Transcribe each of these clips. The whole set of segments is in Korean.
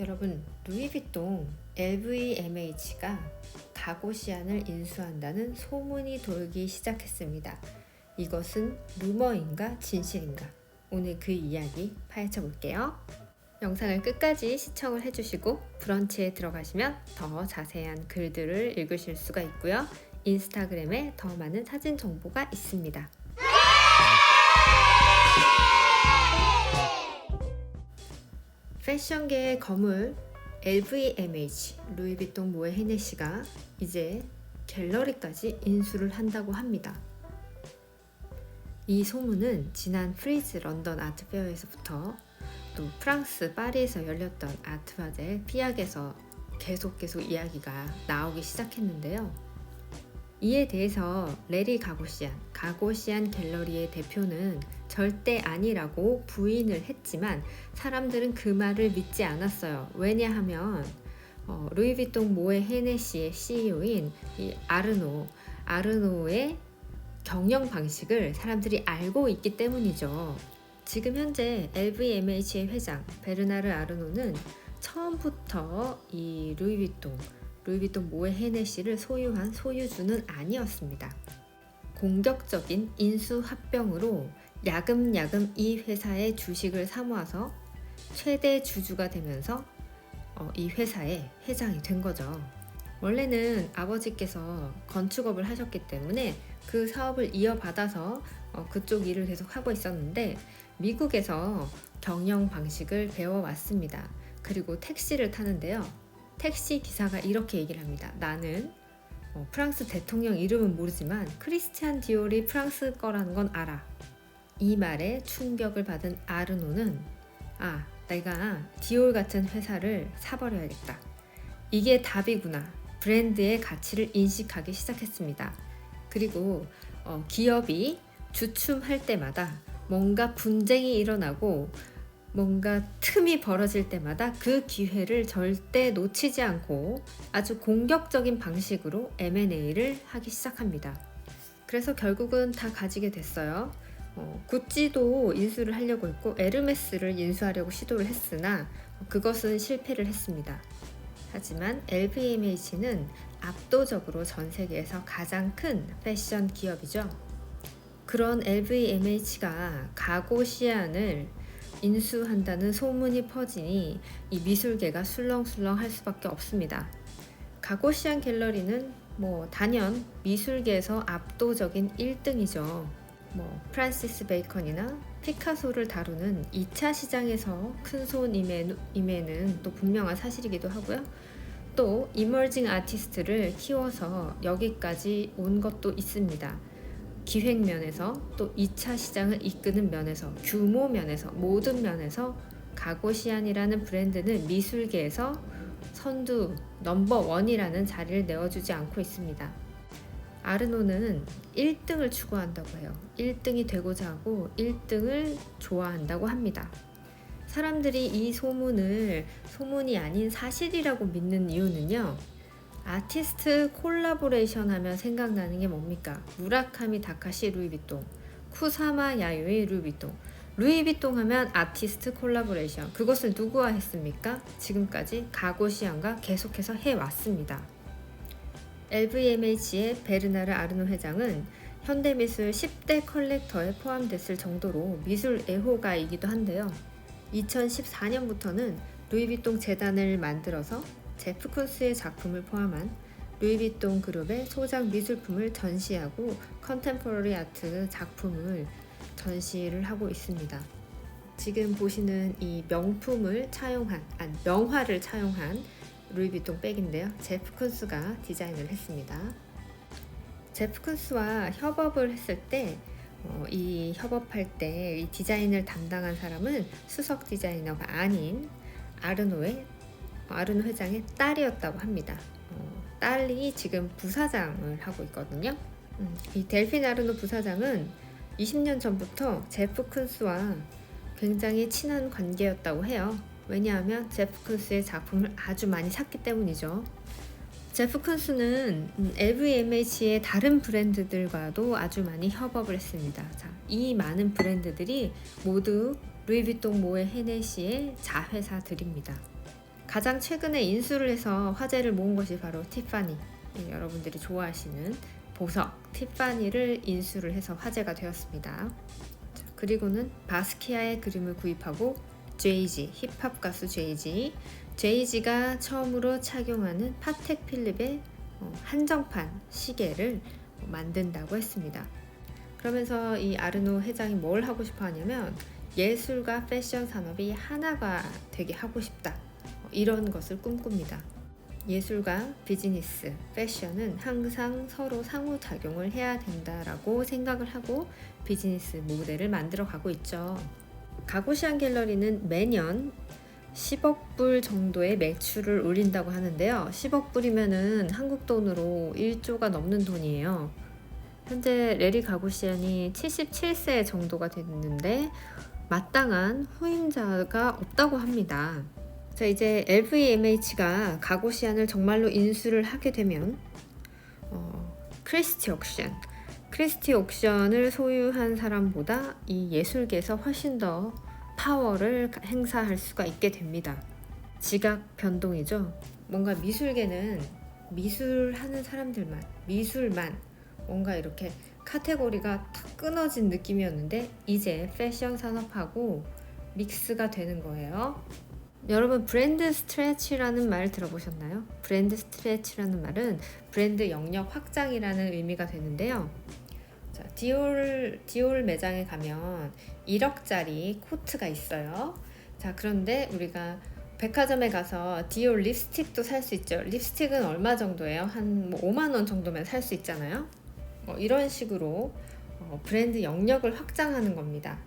여러분 루이비통 LVMH가 가고시안을 인수한다는 소문이 돌기 시작했습니다. 이것은 루머인가 진실인가? 오늘 그 이야기 파헤쳐 볼게요. 영상을 끝까지 시청을 해주시고 브런치에 들어가시면 더 자세한 글들을 읽으실 수가 있고요. 인스타그램에 더 많은 사진 정보가 있습니다. 패션계의 거물 LVMH 루이비통 모에 헤네시가 이제 갤러리까지 인수를 한다고 합니다. 이 소문은 지난 프리즈 런던 아트페어에서부터 또 프랑스 파리에서 열렸던 아트바젤 피약에서 계속 계속 이야기가 나오기 시작했는데요. 이에 대해서 레리 가고시안, 가고시안 갤러리의 대표는 절대 아니라고 부인을 했지만 사람들은 그 말을 믿지 않았어요. 왜냐하면 어, 루이비통 모에 헤네시의 CEO인 이 아르노, 아르노의 경영 방식을 사람들이 알고 있기 때문이죠. 지금 현재 LVMH의 회장 베르나르 아르노는 처음부터 이 루이비통 루이비통 모에 헤네시를 소유한 소유주는 아니었습니다. 공격적인 인수 합병으로 야금야금 이 회사의 주식을 사모아서 최대 주주가 되면서 어, 이 회사의 회장이 된 거죠. 원래는 아버지께서 건축업을 하셨기 때문에 그 사업을 이어받아서 어, 그쪽 일을 계속 하고 있었는데 미국에서 경영 방식을 배워왔습니다. 그리고 택시를 타는데요. 택시 기사가 이렇게 얘기를 합니다. 나는 어, 프랑스 대통령 이름은 모르지만 크리스티안 디올이 프랑스 거라는 건 알아. 이 말에 충격을 받은 아르노는 아, 내가 디올 같은 회사를 사버려야겠다. 이게 답이구나. 브랜드의 가치를 인식하기 시작했습니다. 그리고 어, 기업이 주춤할 때마다 뭔가 분쟁이 일어나고 뭔가 틈이 벌어질 때마다 그 기회를 절대 놓치지 않고 아주 공격적인 방식으로 M&A를 하기 시작합니다. 그래서 결국은 다 가지게 됐어요. 어, 구찌도 인수를 하려고 했고 에르메스를 인수하려고 시도를 했으나 그것은 실패를 했습니다. 하지만 LVMH는 압도적으로 전 세계에서 가장 큰 패션 기업이죠. 그런 LVMH가 가고 시안을 인수한다는 소문이 퍼지니 이 미술계가 술렁술렁 할 수밖에 없습니다. 가고시안 갤러리는 뭐 단연 미술계에서 압도적인 1등이죠. 뭐 프란시스 베이컨이나 피카소를 다루는 2차 시장에서 큰 손임에는 또 분명한 사실이기도 하고요. 또 이머징 아티스트를 키워서 여기까지 온 것도 있습니다. 기획 면에서 또 2차 시장을 이끄는 면에서 규모 면에서 모든 면에서 가고시안이라는 브랜드는 미술계에서 선두 넘버 원이라는 자리를 내어주지 않고 있습니다. 아르노는 1등을 추구한다고 해요. 1등이 되고자 하고 1등을 좋아한다고 합니다. 사람들이 이 소문을 소문이 아닌 사실이라고 믿는 이유는요. 아티스트 콜라보레이션 하면 생각나는 게 뭡니까? 무라카미 다카시 루이비통, 쿠사마 야요의 루이비통. 루이비통 하면 아티스트 콜라보레이션. 그것을 누구와 했습니까? 지금까지 가고시안과 계속해서 해왔습니다. LVMH의 베르나르 아르노 회장은 현대미술 10대 컬렉터에 포함됐을 정도로 미술 애호가이기도 한데요. 2014년부터는 루이비통 재단을 만들어서 제프 쿤스의 작품을 포함한 루이비통 그룹의 소장 미술품을 전시하고 컨템포러리 아트 작품을 전시를 하고 있습니다. 지금 보시는 이 명품을 차용한, 아니 명화를 차용한 루이비통 백인데요. 제프 쿤스가 디자인을 했습니다. 제프 쿤스와 협업을 했을 때, 어, 이 협업할 때 이 디자인을 담당한 사람은 수석 디자이너가 아닌 아르노의 아르노 회장의 딸이었다고 합니다. 어, 딸이 지금 부사장을 하고 있거든요. 음, 이 델핀 아르노 부사장은 20년 전부터 제프 쿤스와 굉장히 친한 관계였다고 해요. 왜냐하면 제프 쿤스의 작품을 아주 많이 샀기 때문이죠. 제프 쿤스는 LVMH의 다른 브랜드들과도 아주 많이 협업을 했습니다. 자, 이 많은 브랜드들이 모두 루이비통 모의 헤네시의 자회사들입니다. 가장 최근에 인수를 해서 화제를 모은 것이 바로 티파니. 예, 여러분들이 좋아하시는 보석 티파니를 인수를 해서 화제가 되었습니다. 자, 그리고는 바스키아의 그림을 구입하고 제이지 힙합 가수 제이지 제이지가 처음으로 착용하는 파텍 필립의 어, 한정판 시계를 만든다고 했습니다. 그러면서 이 아르노 회장이 뭘 하고 싶어 하냐면 예술과 패션 산업이 하나가 되게 하고 싶다. 어, 이런 것을 꿈꿉니다. 예술과 비즈니스, 패션은 항상 서로 상호작용을 해야 된다라고 생각을 하고 비즈니스 모델을 만들어 가고 있죠. 가고시안 갤러리는 매년 10억 불 정도의 매출을 올린다고 하는데요. 10억 불이면은 한국 돈으로 1조가 넘는 돈이에요. 현재 레리 가고시안이 77세 정도가 됐는데 마땅한 후임자가 없다고 합니다. 자, 이제 LVMH가 가고 시안을 정말로 인수를 하게 되면 어, 크리스티 옥션, 크리스티 옥션을 소유한 사람보다 이 예술계에서 훨씬 더 파워를 행사할 수가 있게 됩니다. 지각 변동이죠. 뭔가 미술계는 미술하는 사람들만, 미술만 뭔가 이렇게 카테고리가 탁 끊어진 느낌이었는데 이제 패션 산업하고 믹스가 되는 거예요. 여러분 브랜드 스트레치라는 말 들어보셨나요? 브랜드 스트레치라는 말은 브랜드 영역 확장이라는 의미가 되는데요. 자, 디올 디올 매장에 가면 1억짜리 코트가 있어요. 자, 그런데 우리가 백화점에 가서 디올 립스틱도 살 수 있죠. 립스틱은 얼마 정도예요? 한뭐 5만 원 정도면 살 수 있잖아요. 어, 이런 식으로 어, 브랜드 영역을 확장하는 겁니다.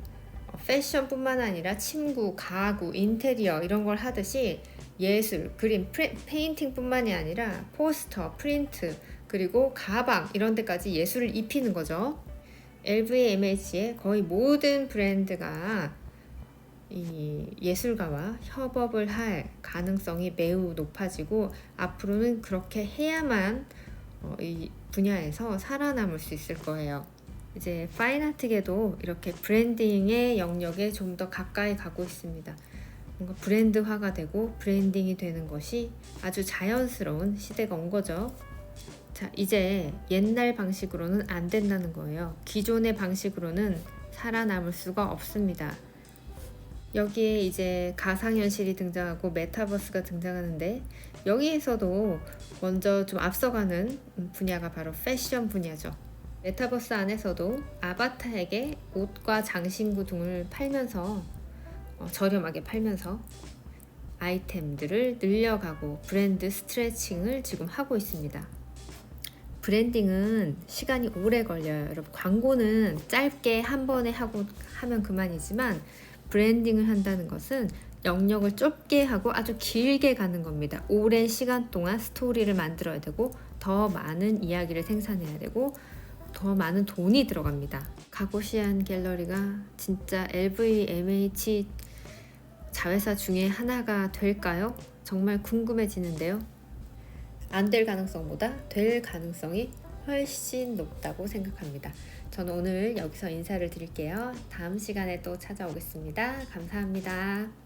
어, 패션뿐만 아니라 침구, 가구, 인테리어 이런 걸 하듯이 예술, 그림, 프레, 페인팅뿐만이 아니라 포스터, 프린트, 그리고 가방 이런 데까지 예술을 입히는 거죠. LVMH의 거의 모든 브랜드가 이 예술가와 협업을 할 가능성이 매우 높아지고 앞으로는 그렇게 해야만 어, 이 분야에서 살아남을 수 있을 거예요. 이제 파인아트계도 이렇게 브랜딩의 영역에 좀 더 가까이 가고 있습니다. 뭔가 브랜드화가 되고 브랜딩이 되는 것이 아주 자연스러운 시대가 온 거죠. 자, 이제 옛날 방식으로는 안 된다는 거예요. 기존의 방식으로는 살아남을 수가 없습니다. 여기에 이제 가상현실이 등장하고 메타버스가 등장하는데 여기에서도 먼저 좀 앞서가는 분야가 바로 패션 분야죠. 메타버스 안에서도 아바타에게 옷과 장신구 등을 팔면서 어, 저렴하게 팔면서 아이템들을 늘려가고 브랜드 스트레칭을 지금 하고 있습니다. 브랜딩은 시간이 오래 걸려요. 여러분 광고는 짧게 한 번에 하고 하면 그만이지만 브랜딩을 한다는 것은 영역을 좁게 하고 아주 길게 가는 겁니다. 오랜 시간 동안 스토리를 만들어야 되고 더 많은 이야기를 생산해야 되고 더 많은 돈이 들어갑니다. 가고시안 갤러리가 진짜 LVMH 자회사 중에 하나가 될까요? 정말 궁금해지는데요. 안 될 가능성보다 될 가능성이 훨씬 높다고 생각합니다. 저는 오늘 여기서 인사를 드릴게요. 다음 시간에 또 찾아오겠습니다. 감사합니다.